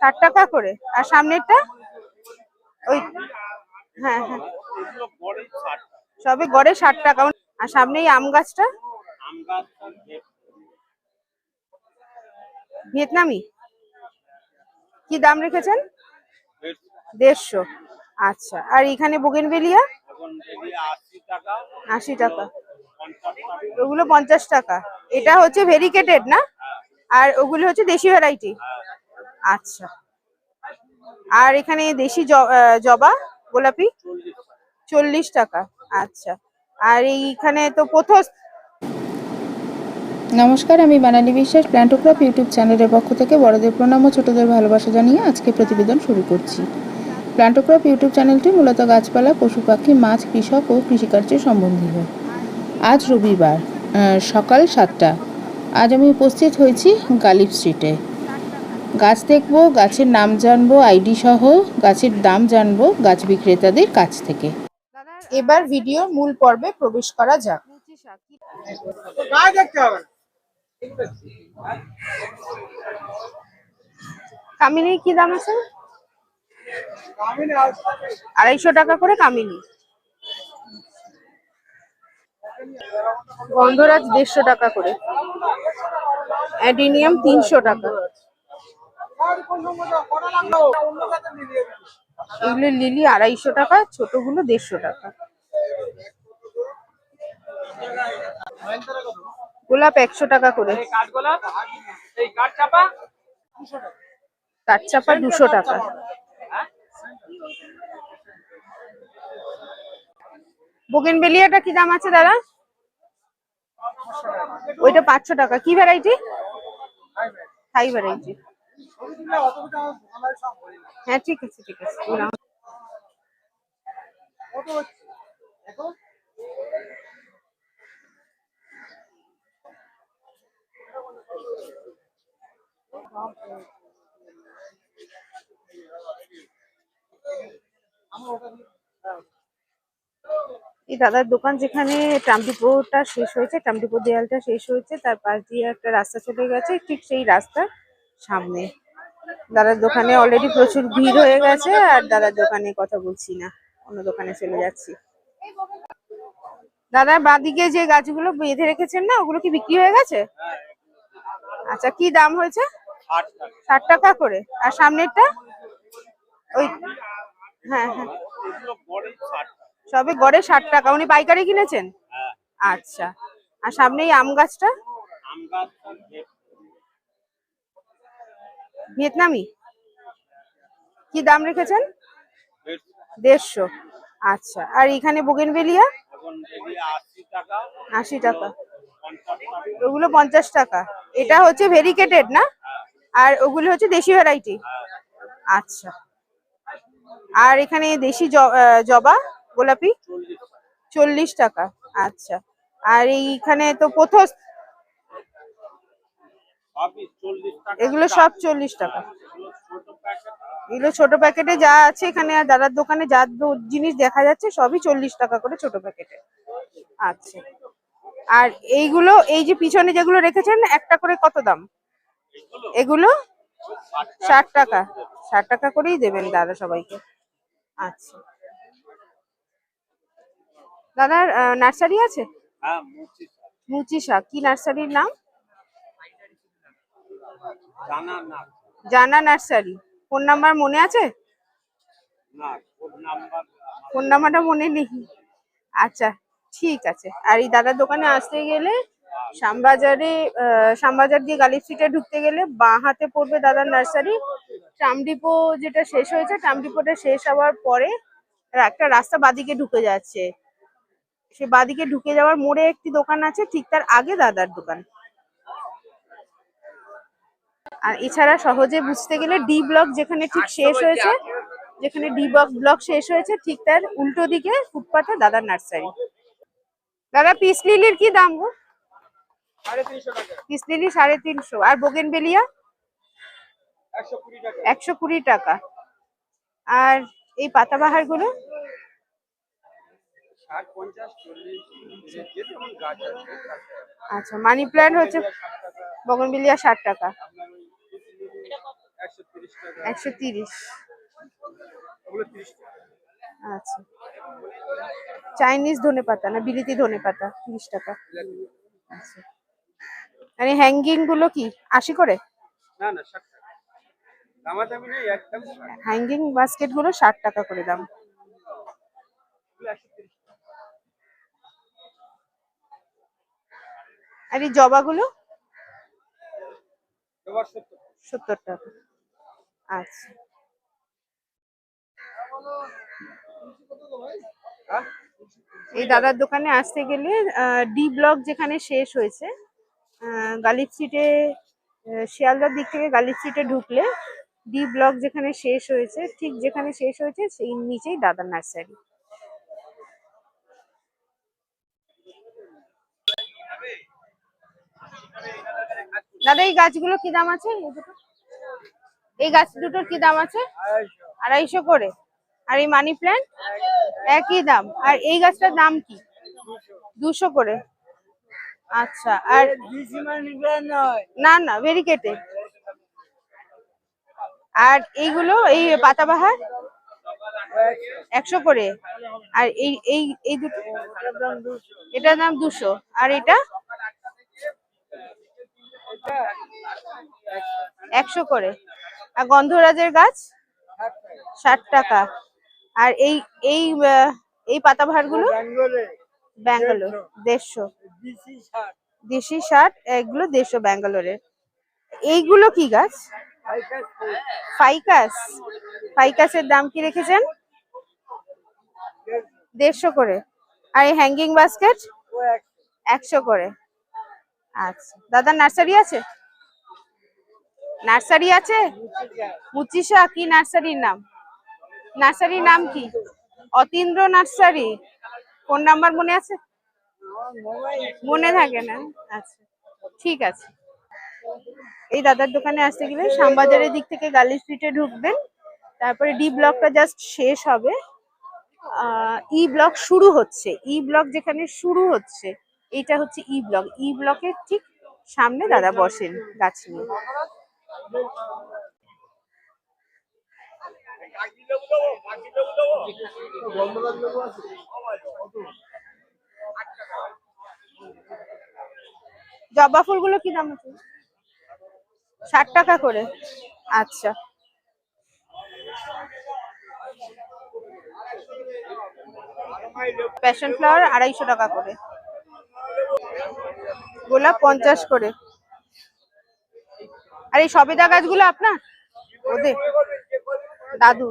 ষাট টাকা করে। আর সামনেরটা? ওই হ্যাঁ হ্যাঁ। এগুলো গড়ে ষাট টাকা। সবে গড়ে ষাট টাকা। আর সামনে এই আম গাছটা ভিয়েতনামি? কি দাম রেখেছেন? দেড়শো। আচ্ছা। আর এখানে বোগেনভেলিয়া? আশি টাকা। আশি টাকা। ওগুলো পঞ্চাশ টাকা। এটা হচ্ছে ভেরিকেটেড না? আর ওগুলো হচ্ছে দেশি ভ্যারাইটি? আচ্ছা। আর এখানে দেশি জবা, গোলাপি? চল্লিশ টাকা আচ্ছা। আর এইখানে তো পোথস নমস্কার, আমি বানালি বিশ্বাস প্ল্যান্টোক্রপ ইউটিউব চ্যানেলের পক্ষ থেকে বড়দের প্রণাম ও ছোটদের ভালোবাসা জানিয়ে আজকে প্রতিবেদন শুরু করছি। প্ল্যান্টোক্রপ ইউটিউব চ্যানেলটি মূলত গাছপালা, পশু পাখি, মাছ, কৃষক ও কৃষিকার্যের সম্বন্ধীয়। আজ রবিবার সকাল সাতটা। আজ আমি উপস্থিত হয়েছি গালিব স্ট্রিটে। গাছ দেখব গাছের নাম জানব আইডি সহ গাছের দাম জানব গাছ বিক্রেতাদের কাছ থেকে। এবার ভিডিওর মূল পর্বে প্রবেশ করা যাক। কামিনীর কি দাম আছে? আড়াইশো টাকা করে কামিনী। গন্ধরাজ দেড়শো টাকা করে। অ্যাডিনিয়াম তিনশো টাকা। এগুলো লিলি আড়াইশো টাকা ছোটগুলো দেড়শো টাকা। গোলাপ একশো টাকা করে। কাঠ চাপা দুশো টাকা। বোগেনভেলিয়াটা কি দাম আছে দাদা? ওইটা পাঁচশো টাকা। কি ভ্যারাইটি হাই ভ্যারাইটি হ্যাঁ ঠিক আছে ঠিক আছে। এই দাদার দোকান যেখানে ট্রামডিপোটা শেষ হয়েছে ট্রামডিপো দেয়ালটা শেষ হয়েছে তার পাশ দিয়ে একটা রাস্তা চলে গেছে ঠিক সেই রাস্তার সামনে। দাদার দোকানে অলরেডি প্রচুর ভিড় হয়ে গেছে আর দাদার দোকানে কথা বলছি না। অন্য দোকানে চলে যাচ্ছি। দাদা বাদিকে যে গাছগুলো বেঁধে রেখেছেন না ওগুলো কি বিক্রি হয়ে গেছে? আচ্ছা কি দাম হয়েছে? ষাট টাকা করে। আর সামনেরটা? ওই হ্যাঁ হ্যাঁ। এগুলো গড়ে ষাট টাকা সবে গড়ে ষাট টাকা। উনি পাইকারি কিনেছেন? হ্যাঁ। আচ্ছা। আর সামনে এই আম গাছটা? ভিয়েতনামি? কি দাম রেখেছেন? দেড়শো। আচ্ছা আর এখানে এখন যদি আশি টাকা। ওগুলো পঞ্চাশ টাকা। এটা হচ্ছে ভেরিকেটেড, না? আর ওগুলো হচ্ছে দেশি ভ্যারাইটি। আচ্ছা। আর এখানে দেশি জবা, গোলাপি? চল্লিশ টাকা। আচ্ছা। আর এইখানে তো টাকা এগুলো সব চল্লিশ টাকা। এগুলো ছোট প্যাকেট যা আছে এখানে আর দাদার দোকানে যা জিনিস দেখা যাচ্ছে সবই চল্লিশ টাকা করে ছোট প্যাকেটে আচ্ছা। আর এইগুলো এই যে পিছনে যেগুলো রেখেছেন একটা করে কত দাম? এগুলো? ষাট টাকা। ষাট টাকা। করেই দেবেন দাদা সবাইকে। আচ্ছা। দাদার নার্সারি আছে? হ্যাঁ মুচি শাক। কি নার্সারির নাম? জানা নার্সারি। ফোন নাম্বার মনে আছে? ফোন নাম্বারটা মনে নেই। আচ্ছা ঠিক আছে। আর এই দাদার দোকানে আসতে গেলে শ্যামবাজারে শ্যামবাজার দিয়ে গালি স্ট্রিটে ঢুকতে গেলে বাঁ হাতে পড়বে দাদার নার্সারি। ট্রামডিপো যেটা শেষ হয়েছে ট্রামডিপোটা শেষ হওয়ার পরে একটা রাস্তা বাদিকে ঢুকে যাচ্ছে। সে বাদিকে ঢুকে যাওয়ার মোড়ে একটি দোকান আছে ঠিক তার আগে দাদার দোকান। আর এছাড়া সহজে বুঝতে গেলে ডি ব্লক যেখানে ঠিক শেষ হয়েছে যেখানে ডি ব্লক ব্লক শেষ হয়েছে ঠিক তার উল্টো দিকে ফুটপাতে দাদার নার্সারি দাদা পিস লিলির কি দাম গো? পিস লিলি সাড়ে তিনশো। আর কুড়ি টাকা। একশো কুড়ি টাকা। আর এই পাতাবাহারগুলো আচ্ছা মানি প্ল্যান্ট হচ্ছে বগনবিলিয়া ষাট টাকা। একশো তিরিশ। আচ্ছা। চাইনিজ ধনে পাতা না বিলিতি ধনে পাতা তিরিশ টাকা। আচ্ছা। আর হ্যাঙ্গিংগুলো কি আশি করে? না না ষাট হ্যাঙ্গিং বাস্কেটগুলো ষাট টাকা করে দাম। আর এই জবাগুলো সত্তর টাকা। আচ্ছা। এই দাদার দোকানে আসতে গেলে ডি ব্লক যেখানে শেষ হয়েছে গালিব সিটে শিয়ালদার দিক থেকে গালিব সিটে ঢুকলে ডি ব্লক যেখানে শেষ হয়েছে, ঠিক যেখানে শেষ হয়েছে, সেই নিচেই দাদার নার্সারি। দাদা, এই গাছগুলো কি দাম আছে? এই দুটো। এই গাছ দুটোর কি দাম আছে? আড়াইশো করে। আর এই মানি প্ল্যান্ট একই দাম। আর এই গাছটার দাম কি? দুশো করে। আচ্ছা আর না না ভেরিকেটে আর এইগুলো, এই পাতাবাহার? একশো করে। আর এই এই এই দুটো? এটার দাম দুশো। আর এটা? একশো করে। আর গন্ধরাজের গাছ? ষাট টাকা। আর এই এই এই পাতাবাহারগুলো ব্যাঙ্গালোর দেড়শো। দেশি ষাট। এগুলো দেড়শো ব্যাঙ্গালোরের এইগুলো কি গাছ? ফাইকাস ফাইকাসের দাম কি রেখেছেন? দেড়শো করে। আর এই হ্যাঙ্গিং বাস্কেট? একশো। করে। আচ্ছা। দাদা নার্সারি আছে? নার্সারি আছে? মুচিসা কি নার্সারির নাম? নার্সারির নাম কি? অতীন্দ্র নার্সারি। ফোন নাম্বার মনে আছে? মনে থাকে না। আচ্ছা ঠিক আছে। এই দাদার দোকানে আসতে গেলে শ্যামবাজারের দিক থেকে গার্লি স্ট্রিটে ঢুকবেন। তারপরে ডি ব্লকটা জাস্ট শেষ হবে। ই ব্লক শুরু হচ্ছে। ই ব্লক যেখানে শুরু হচ্ছে, এটা হচ্ছে ই ব্লক। ই ব্লকের ঠিক সামনে দাদা বসেন গাছ নিয়ে। জবা ফুলগুলো কি দাম আছে? ষাট টাকা করে। আচ্ছা। প্যাশন ফ্লাওয়ার আড়াইশো টাকা করে। গোলাপ পঞ্চাশ করে। আর এই সবেদা গাছগুলো আপনার? ওদের। দাদু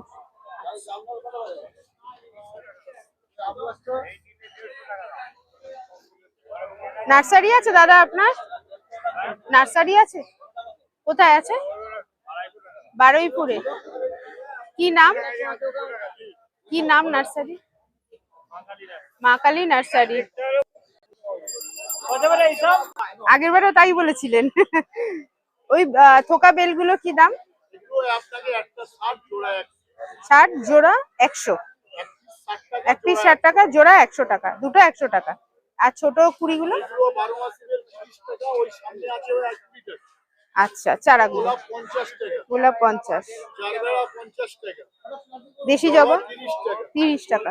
নার্সারি আছে দাদা আপনার? নার্সারি আছে? কোথায় আছে? বারুইপুরে। কি নাম? কি নাম নার্সারি? মা কালী নার্সারি। আগের বারও তাই বলেছিলেন। ওই থোকা বেলগুলো কি দাম? ষাট জোড়া একশো। এক পিস ষাট টাকা জোড়া একশো টাকা দুটো একশো টাকা। আর ছোট কুড়িগুলো? আচ্ছা চারাগুলো। গোলাপ পঞ্চাশ দেশি জবা? তিরিশ টাকা।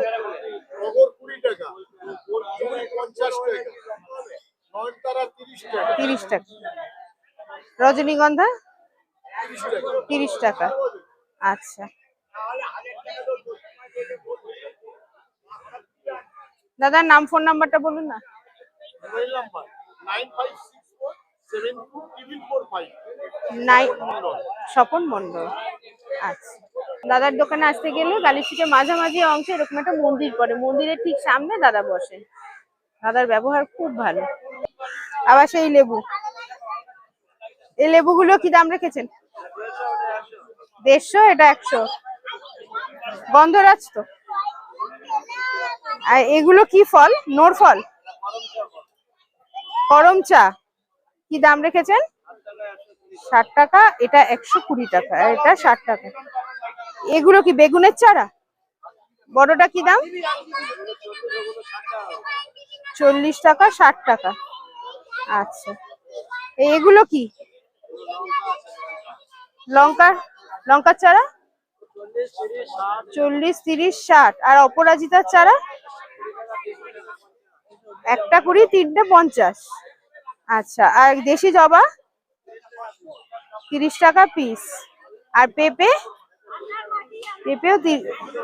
তিরিশ টাকা। রজনীগন্ধা? তিরিশ টাকা। আচ্ছা। দাদার নাম ফোন নাম্বারটা বলুন না। স্বপন মন্ডল আচ্ছা। দাদার দোকানে আসতে গেলে গালিশিকে মাঝামাঝি অংশে এরকম একটা মন্দির পড়ে। মন্দিরের ঠিক সামনে দাদা বসেন। দাদার ব্যবহার খুব ভালো। আবার সেই লেবু। এই লেবুগুলো কি দাম রেখেছেন? দেড়শো, এটা একশো। গন্ধরাজ তো। আর এগুলো কি ফল? নোর ফল? করম চা। কি দাম রেখেছেন? ষাট টাকা, এটা একশো কুড়ি টাকা, এটা ষাট টাকা। এগুলো কি বেগুনের চারা? বড়টা কি দাম? চল্লিশ টাকা, ষাট টাকা। আচ্ছা। এগুলো কি? লঙ্কা লঙ্কার চারা? চল্লিশ, তিরিশ, ষাট। আর অপরাজিতার চারা? একটা কুড়ি, তিনটে পঞ্চাশ। আচ্ছা আর দেশি জবা? তিরিশ টাকা পিস আর পেঁপে? পেঁপেও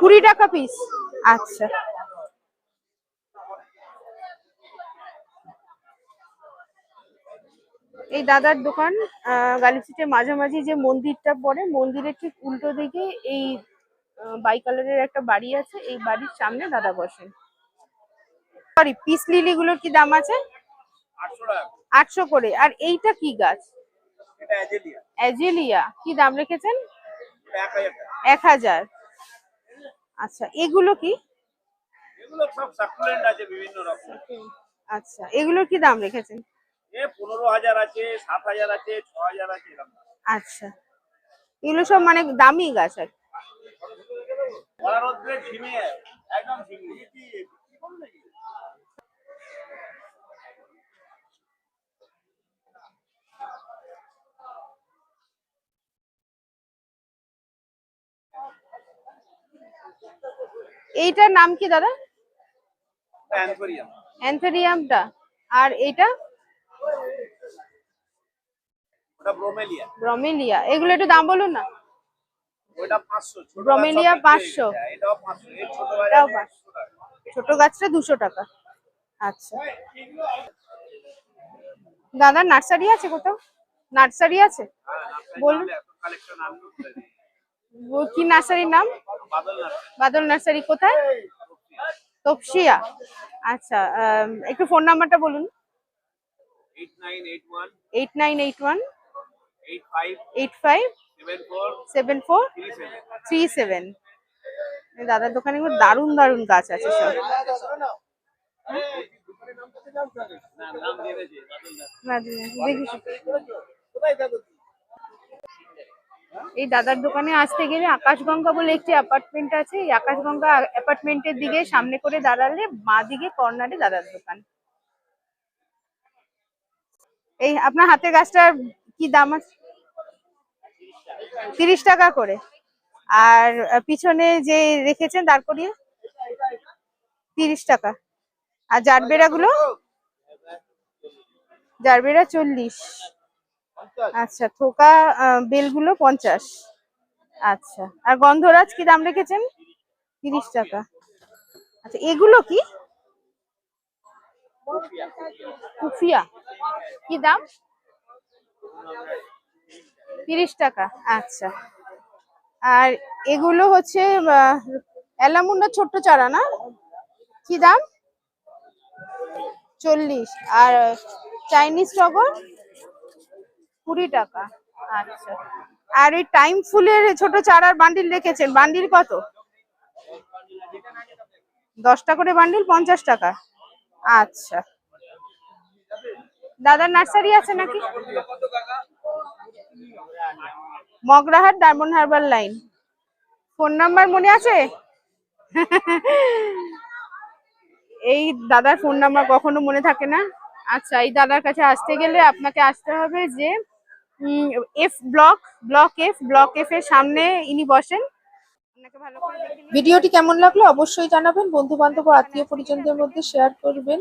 কুড়ি টাকা পিস আচ্ছা। এই দাদার দোকান আহ, গালিফিটের মাঝামাঝি যে মন্দিরটা পড়ে মন্দিরের ঠিক উল্টো দিকে এই বাই কালারের একটা বাড়ি আছে এই বাড়ির সামনে দাদা বসেন সরি পিস লিলি গুলোর কি দাম আছে? আটশো করে। আর এইটা কি গাছ? অ্যাজেলিয়া। কি দাম রেখেছেন? এক হাজার আচ্ছা এগুলো কি? আচ্ছা এগুলোর কি দাম রেখেছেন? পনেরো হাজার আছে সাত হাজার আছে ছ হাজার আছে এরকম। আচ্ছা। এগুলো সব মানে দামি গাছ আর একদম এইটার নাম কি দাদা? অ্যানথোরিয়াম। অ্যান্থেরিয়ামটা। আর এইটা ওটা ব্রোমেলিয়া। ব্রমেলিয়া। এগুলো একটু দাম বলুন না। ওটা পাঁচশো ছোট ব্রোমেলিয়া গাছ। সব বিক্রি 500 এটাও পাঁচশো এর ছোট এটাও 500 ছোট গাছটা দুশো টাকা। আচ্ছা। দাদা নার্সারি আছে কোথাও? নার্সারি আছে? বলুন। কালেকশন আনলো ও কি নার্সারির নাম? বাদল নার্সারি। কোথায়? তপসিয়া। আচ্ছা একটু ফোন নাম্বারটা বলুন। Eight nine eight one. Eight nine eight one. Eight five seven four three seven. দাদার দোকানে খুব দারুণ দারুণ গাছ আছে সব। এই দাদার দোকানে আসতে গেলে আকাশগঙ্গা বলে একটি অ্যাপার্টমেন্ট আছে। এই আকাশগঙ্গা অ্যাপার্টমেন্টের দিকে সামনে করে দাঁড়ালে বাঁ দিকে কর্নারে দাদার দোকান। এই আপনার হাতের গাছটার কি দাম আছে? তিরিশ টাকা করে। আর পিছনে যে রেখেছেন দাঁড় করিয়ে, তিরিশ টাকা। আর জারবেরা গুলো? জারবেরা চল্লিশ। আচ্ছা থোকা বেলগুলো পঞ্চাশ। আচ্ছা আর গন্ধরাজ কি দাম রেখেছেন? তিরিশ টাকা। আচ্ছা এগুলো কি? কুফিয়া। কি দাম? তিরিশ টাকা আচ্ছা। আর এগুলো হচ্ছে অ্যালামুন্ডা ছোট্ট চারা না? কি দাম? চল্লিশ। আর চাইনিজ টগর? কুড়ি টাকা আচ্ছা। আর এই টাইম ফুলের ছোট চারার বান্ডিল রেখেছেন, বান্ডিল কত? দশটা করে বান্ডিল, পঞ্চাশ টাকা আচ্ছা। দাদার নার্সারি আছে নাকি? Magrahat Diamond Harbour line. Phone number মনে আছে? এই দাদার ফোন নাম্বার কখনো মনে থাকে না? আচ্ছা এই দাদার কাছে আসতে গেলে আপনাকে আসতে হবে যে F block block F block F এর সামনে ইনি বসেন। ভিডিওটি কেমন লাগল অবশ্যই জানাবেন। বন্ধু বান্ধব আত্মীয় পরিজনদের মধ্যে শেয়ার করবেন।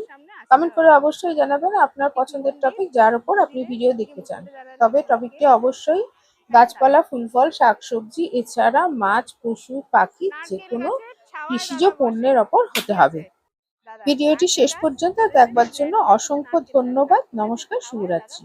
কমেন্ট করে অবশ্যই জানাবেন আপনার পছন্দের টপিক যার উপর আপনি ভিডিও দেখতে চান। তবে টপিকটি অবশ্যই গাছপালা ফুল ফল শাকসবজি এছাড়া মাছ পশু পাখি যে কোনো কৃষিজ পণ্যের ওপর হতে হবে। ভিডিওটি শেষ পর্যন্ত দেখবার জন্য অসংখ্য ধন্যবাদ। নমস্কার শুভরাত্রি।